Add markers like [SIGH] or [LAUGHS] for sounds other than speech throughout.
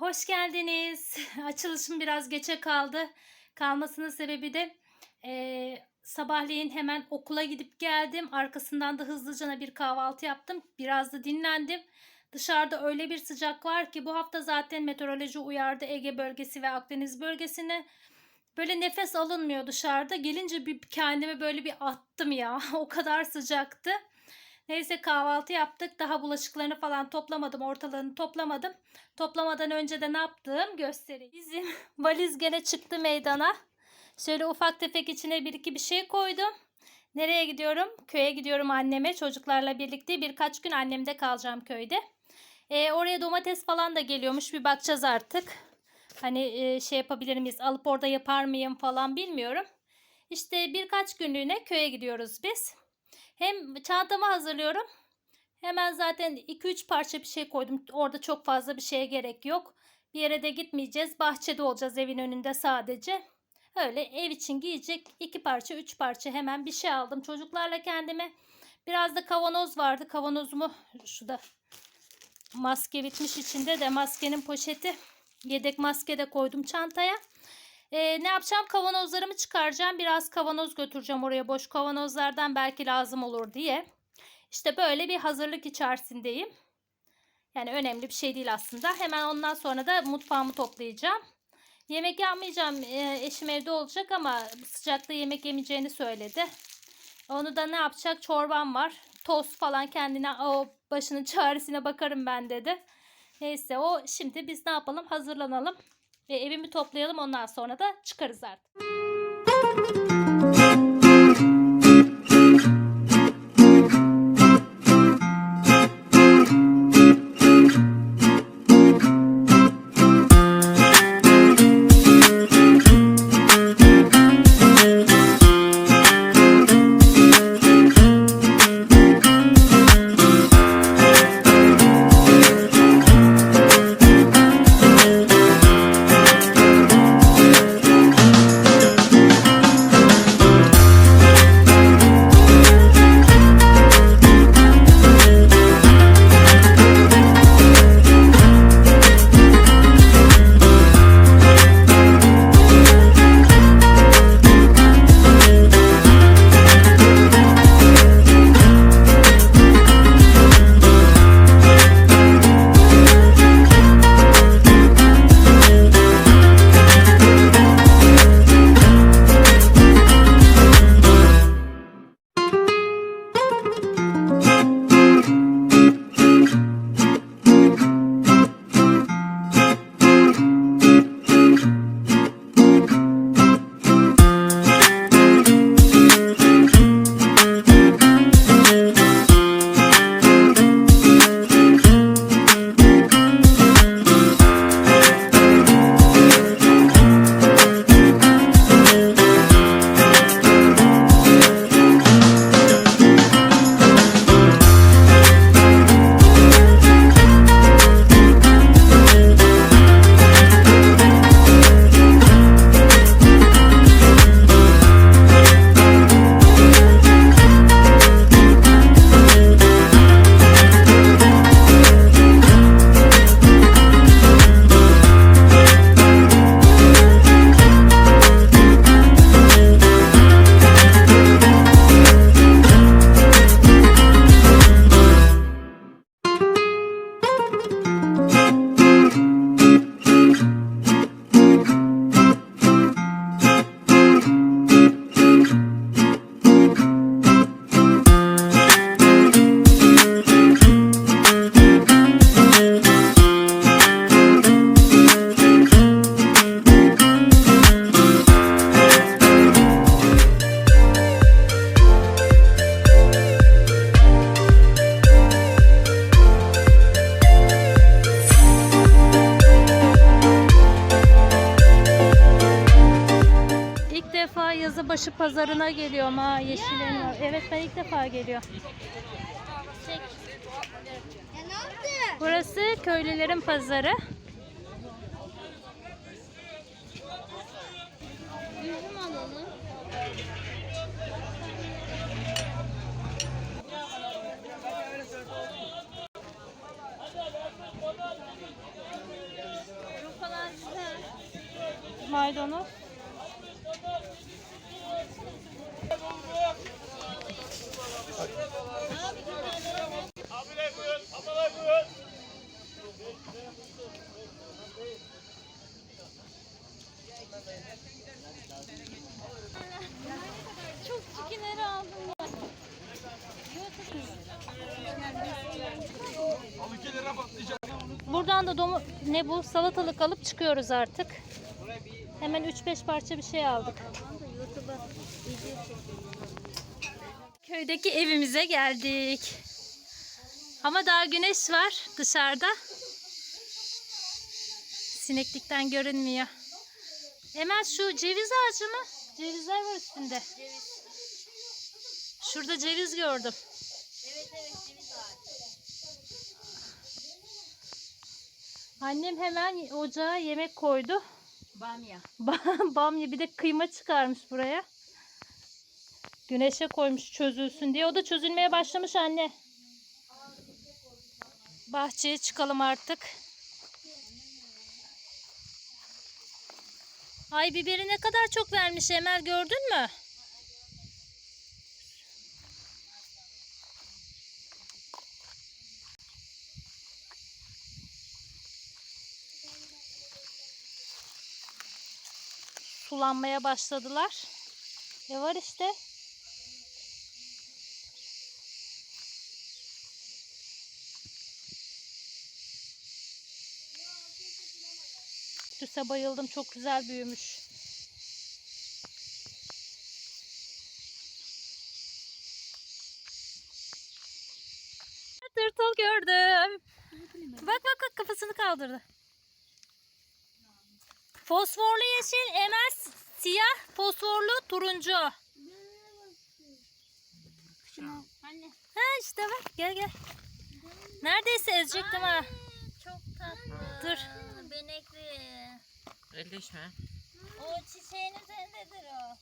hoş geldiniz. [LAUGHS] Açılışım biraz geçe kaldı. Kalmasının sebebi de eee, sabahleyin hemen okula gidip geldim. Arkasından da hızlıca bir kahvaltı yaptım. Biraz da dinlendim. Dışarıda öyle bir sıcak var ki bu hafta zaten meteoroloji uyardı Ege bölgesi ve Akdeniz bölgesine. Böyle nefes alınmıyor dışarıda. Gelince bir kendimi böyle bir attım ya. [LAUGHS] O kadar sıcaktı. Neyse kahvaltı yaptık. Daha bulaşıklarını falan toplamadım. Ortalarını toplamadım. Toplamadan önce de ne yaptım göstereyim. Bizim [LAUGHS] valiz gene çıktı meydana. Şöyle ufak tefek içine bir iki bir şey koydum. Nereye gidiyorum? Köye gidiyorum anneme. Çocuklarla birlikte birkaç gün annemde kalacağım köyde. Ee, oraya domates falan da geliyormuş. Bir bakacağız artık. Hani e, şey yapabilir miyiz? Alıp orada yapar mıyım falan bilmiyorum. İşte birkaç günlüğüne köye gidiyoruz biz. Hem çantamı hazırlıyorum. Hemen zaten 2-3 parça bir şey koydum. Orada çok fazla bir şeye gerek yok. Bir yere de gitmeyeceğiz. Bahçede olacağız evin önünde sadece. Öyle ev için giyecek iki parça, üç parça hemen bir şey aldım. Çocuklarla kendime biraz da kavanoz vardı. Kavanozumu şu da maske bitmiş içinde de maskenin poşeti. Yedek maske de koydum çantaya. Ee, ne yapacağım? Kavanozlarımı çıkaracağım. Biraz kavanoz götüreceğim oraya. Boş kavanozlardan belki lazım olur diye. İşte böyle bir hazırlık içerisindeyim. Yani önemli bir şey değil aslında. Hemen ondan sonra da mutfağımı toplayacağım. Yemek yapmayacağım. Ee, eşim evde olacak ama sıcakta yemek yemeyeceğini söyledi. Onu da ne yapacak? Çorbam var. Tost falan kendine o başının çaresine bakarım ben dedi. Neyse o şimdi biz ne yapalım? Hazırlanalım. Ve evimi toplayalım ondan sonra da çıkarız artık. Defa Yazıbaşı pazarına geliyorum ha yeşil elma. Evet ben ilk defa geliyorum. Burası köylülerin pazarı. Üzüm alalım. Maydanoz. Çok çikinleri aldım. Buradan da domu ne bu salatalık alıp çıkıyoruz artık. Hemen 3-5 parça bir şey aldık. Köydeki evimize geldik. Ama daha güneş var dışarıda. Sineklikten görünmüyor. Emel şu ceviz ağacı mı? Cevizler var üstünde. Şurada ceviz gördüm. Evet evet ceviz ağacı. Annem hemen ocağa yemek koydu. Bamya. Ba- [LAUGHS] Bamya bir de kıyma çıkarmış buraya. Güneşe koymuş çözülsün diye. O da çözülmeye başlamış anne. Bahçeye çıkalım artık. Ay biberi ne kadar çok vermiş Emel gördün mü? Sulanmaya başladılar. E var işte. Süse bayıldım. Çok güzel büyümüş. Tırtıl gördüm. Bak bak bak kafasını kaldırdı. Fosforlu yeşil, emel siyah, fosforlu turuncu. Anne. Ha işte bak gel gel. Neredeyse ezecektim ha. Çok tatlı. Dur. Benekli. Elleşme. O çiçeğin üzerindedir o.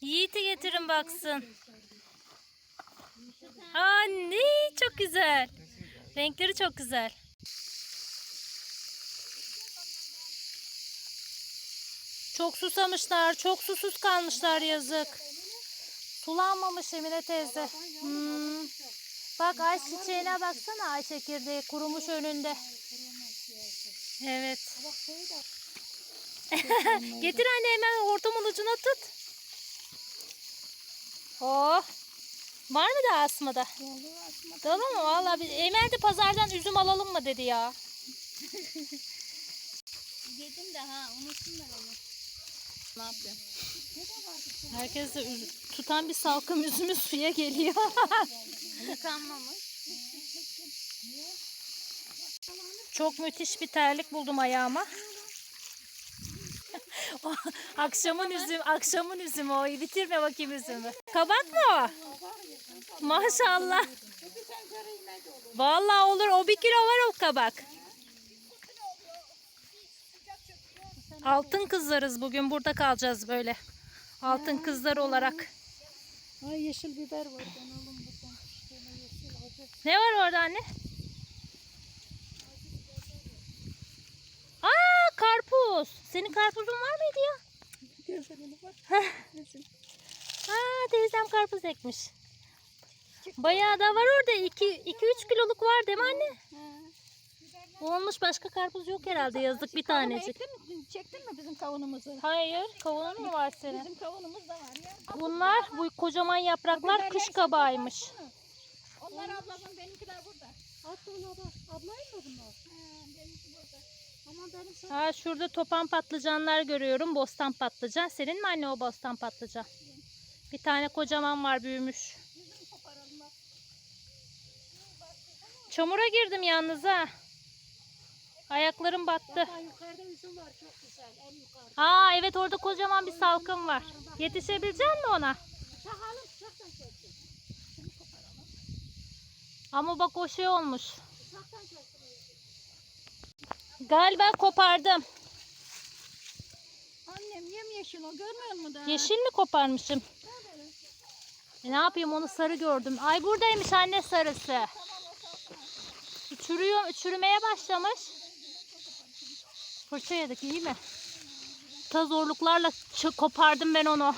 Yiğit'i getirin baksın. Anne çok güzel. Renkleri çok güzel. Çok susamışlar, çok susuz kalmışlar yazık. Sulanmamış Emine teyze. Hmm. Bak ay çiçeğine baksana ay çekirdeği kurumuş önünde. Evet. Getir anne hemen ortamın ucuna tut. Oh. Var mı daha asmada? Dolu mu? Valla Emel de pazardan üzüm alalım mı dedi ya. Yedim de ha unuttum ben onu. Ne yapıyorsun? Herkes de tutan bir salkım üzümü suya geliyor. Yıkanmamış. Çok müthiş bir terlik buldum ayağıma. [LAUGHS] Akşamın üzüm, akşamın üzümü o. Bitirme bakayım üzümü. Kabak mı o? Maşallah. Vallahi olur. O bir kilo var o kabak. Altın kızlarız bugün. Burada kalacağız böyle. Altın kızlar olarak. Ay yeşil biber var. Ben alın buradan. Ne var orada anne? Aa karpuz. Senin karpuzun var mıydı ya? Aa teyzem karpuz ekmiş. Bayağı da var orada. 2-3 kiloluk var değil mi anne? Olmuş başka karpuz yok herhalde yazdık bir tanecik. Ektin mi? Çektin mi bizim kavunumuzu? Hayır kavunun mu var senin? Bizim kavunumuz da var ya. Bunlar bu kocaman yapraklar kış kabağıymış. Onlar ablamın benimkiler burada. Attı ona bak. Ablayım mı bunlar? Ha şurada topan patlıcanlar görüyorum. Bostan patlıcan. Senin mi anne o bostan patlıcan? Bir tane kocaman var büyümüş. Çamura girdim yalnız ha. Ayaklarım battı. Aa evet orada kocaman bir salkım var. Yetişebilecek mi ona? Ama bak o şey olmuş. Galiba kopardım. Annem yemyeşil o görmüyor musun da? Yeşil mi koparmışım? E, ne yapayım onu sarı gördüm. Ay buradaymış anne sarısı. Çürüyor, çürümeye başlamış. Fırça yedik iyi mi? Ta zorluklarla kopardım ben onu.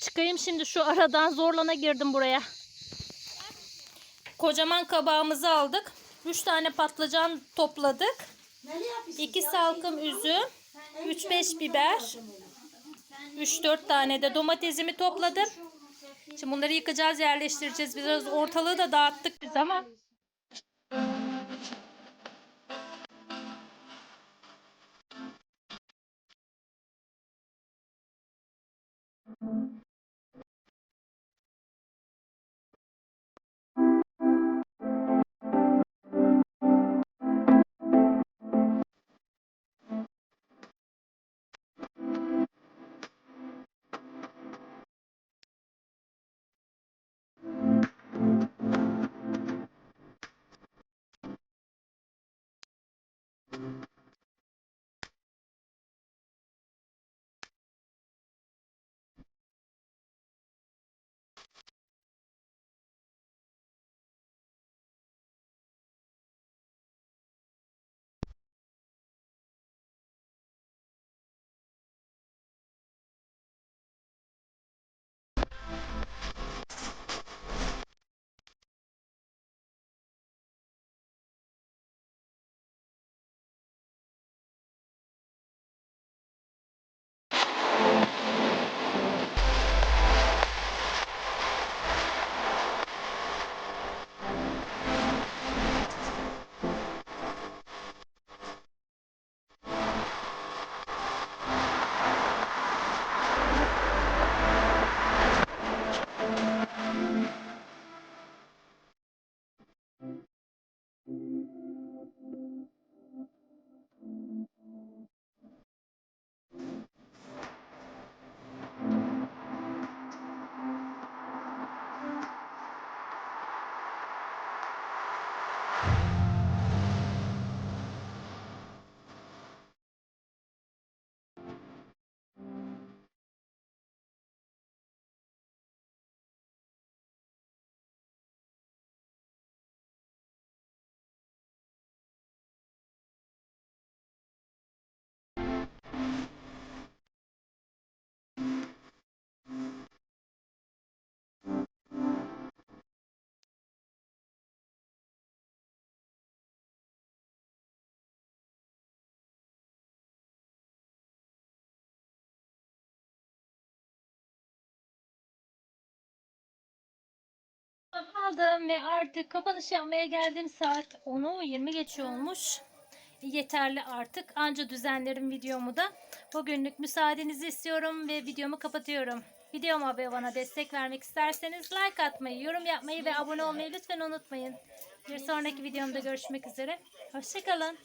Çıkayım şimdi şu aradan zorlana girdim buraya. Kocaman kabağımızı aldık. 3 tane patlıcan topladık. 2 salkım üzüm, 3-5 biber, 3-4 tane de domatesimi topladım. Şimdi bunları yıkacağız, yerleştireceğiz. Biraz ortalığı da dağıttık biz ama. Aldım ve artık kapanış yapmaya geldim. Saat 10'u 20 geçiyor olmuş. Yeterli artık. Anca düzenlerim videomu da. Bugünlük müsaadenizi istiyorum ve videomu kapatıyorum. Videoma ve bana destek vermek isterseniz like atmayı, yorum yapmayı ve abone olmayı lütfen unutmayın. Bir sonraki videomda görüşmek üzere. Hoşçakalın.